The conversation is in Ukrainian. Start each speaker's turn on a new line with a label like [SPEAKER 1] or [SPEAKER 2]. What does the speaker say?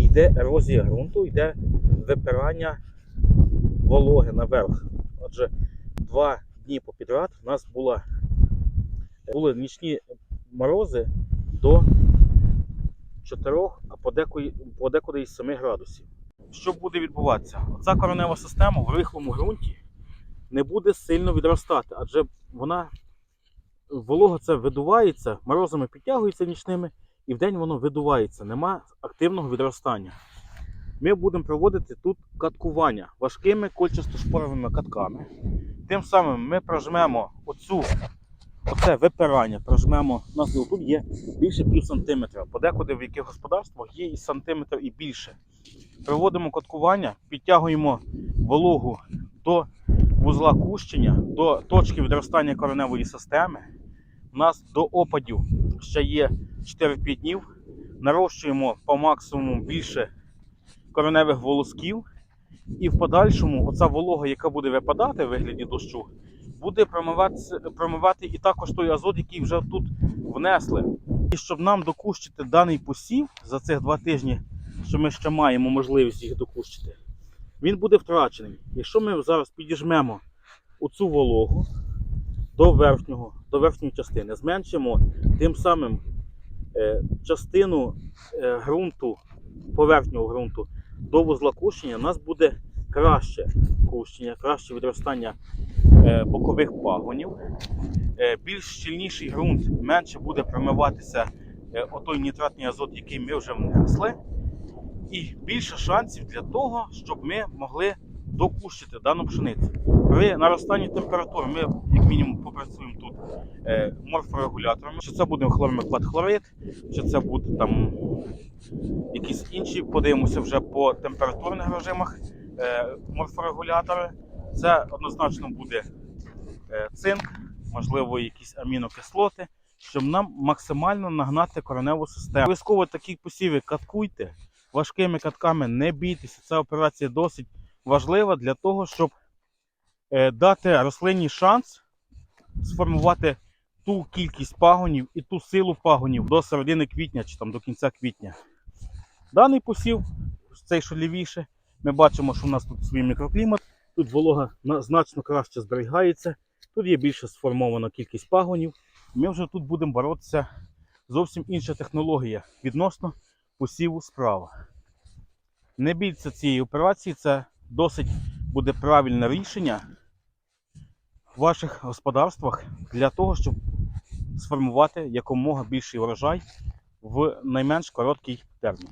[SPEAKER 1] і йде ерозія ґрунту, йде випирання вологи наверх. Отже, два дні попідряд у нас була, були нічні морози до 4, а подекуди, подекуди і 7 градусів. Що буде відбуватися? Оця коренева система в рихлому ґрунті не буде сильно відростати, адже вона волога це видувається, морозами підтягується нічними, і вдень воно видувається, нема активного відростання. Ми будемо проводити тут каткування важкими кольчасто-шпоровими катками. Тим самим ми прожмемо оцю, оце випирання, прожмемо, у нас тут є більше пів сантиметра. Подекуди в яких господарствах є і сантиметр і більше. Проводимо каткування, підтягуємо вологу до вузла кущення, до точки відростання кореневої системи. У нас до опадів ще є 4-5 днів. Нарощуємо по максимуму більше кореневих волосків. І в подальшому оця волога, яка буде випадати в вигляді дощу, буде промиватися- промивати і також той азот, який вже тут внесли. І щоб нам докущити даний посів за цих два тижні, що ми ще маємо можливість їх докущити, він буде втрачений. Якщо ми зараз підіжмемо оцю вологу до верхнього, до верхньої частини, зменшимо тим самим е, частину е, ґрунту, поверхнього ґрунту до вузла кущення, у нас буде краще кущення, краще відростання е, бокових пагонів. Більш щільніший ґрунт менше буде промиватися отой нітратний азот, який ми вже внесли. І більше шансів для того, щоб ми могли докущити дану пшеницю. При наростанні температури ми, як мінімум, попрацюємо тут е, морфорегуляторами. Чи це буде хлормекладхлорид, чи це буде там якісь інші, подивимося вже по температурних режимах е, морфорегулятори. Це однозначно буде е, цинк, можливо, якісь амінокислоти, щоб нам максимально нагнати кореневу систему. Обов'язково такі посіви каткуйте, важкими катками не бійтеся. Ця операція досить важлива для того, щоб е, дати рослині шанс сформувати ту кількість пагонів і ту силу пагонів до середини квітня чи там до кінця квітня. Даний посів, цей що лівіше, ми бачимо, що в нас тут свій мікроклімат, тут волога значно краще зберігається, тут є більше сформована кількість пагонів. Ми вже тут будемо боротися зовсім інша технологія відносно посіву справа. Не бійтеся цієї операції, це досить буде правильне рішення в ваших господарствах для того, щоб сформувати якомога більший урожай в найменш короткий термін.